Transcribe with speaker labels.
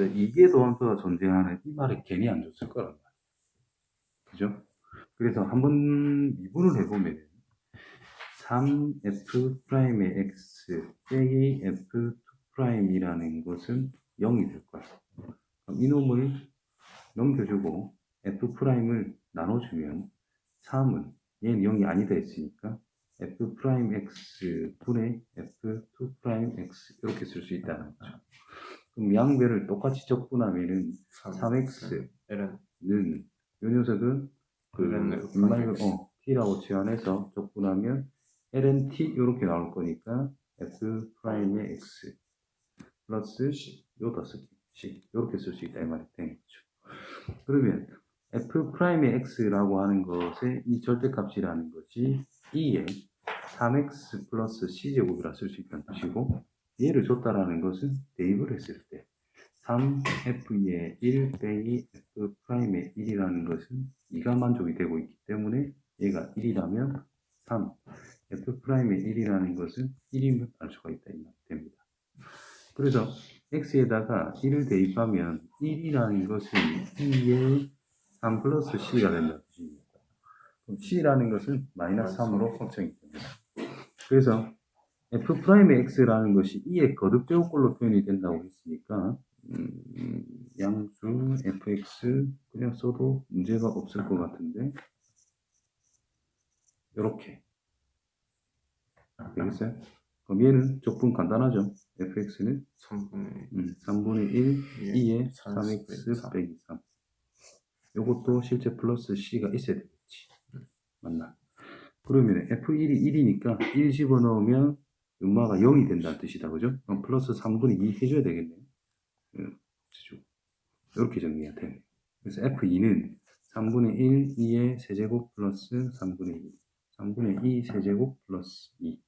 Speaker 1: 그래서 이게 도함수가 존재하는 이 말을 괜히 안 줬을 거란 말이에요. 그죠? 그래서 한번 미분을 해보면 3f 프라임의 x 빼기 f2 프라임이라는 것은 0이 될 거야. 그럼 이놈을 넘겨주고 f 프라임을 나눠주면 3은 얘는 0이 아니다 했으니까 f 프라임 x 분의 f2 프라임 x 이렇게 쓸 수 있다는 거죠. 그럼 양배를 똑같이 적분하면은 3x
Speaker 2: ln
Speaker 1: 는, 요 녀석은 그,
Speaker 2: ln F
Speaker 1: 인말,
Speaker 2: X.
Speaker 1: 어, t라고 치환해서 적분하면 lnt 요렇게 나올 거니까 f 프라임의 x 플러스 요 다섯 개씩 요렇게 쓸 수 있다 이 말이 되는 거죠. 그러면 f 프라임의 x라고 하는 것의 이 절대값이라는 것이 2의 3x 플러스 c제곱이라 쓸 수 있다는 뜻이고 얘를 줬다라는 것은 대입을 했을 때 3f의 1 빼기 f 프라임의 1이라는 것은 2가 만족이 되고 있기 때문에 얘가 1이라면 3 f 프라임의 1이라는 것은 1이면 알 수가 있다 이 됩니다. 그래서 x에다가 1을 대입하면 1이라는 것은 2의 3 플러스 c가. 그럼 c라는 것은 마이너스 3으로 확정이 됩니다. 그래서 f 프라임의 x라는 것이 2의 거듭 제곱꼴로 표현이 된다고 했으니까 음, 양수 fx 그냥 써도 문제가 없을 것 같은데 이렇게. 되겠어요? 그럼 얘는 적분 간단하죠? fx는
Speaker 2: 3분의
Speaker 1: 음, 3분의 1 2에
Speaker 2: 3x
Speaker 1: 3x 빼기 3 요것도 실제 플러스 c가 있어야 되겠지. 맞나? 그러면 f1이 1이니까 1 집어넣으면 음마가 0이 된다는 뜻이다. 그죠? 그럼 플러스 3분의 2 해줘야 되겠네요 음, 그죠? 이렇게 정리가 되네. 그래서 f2는 3분의 1 2의 세제곱 플러스 3분의 2 3분의 2 세제곱 플러스 2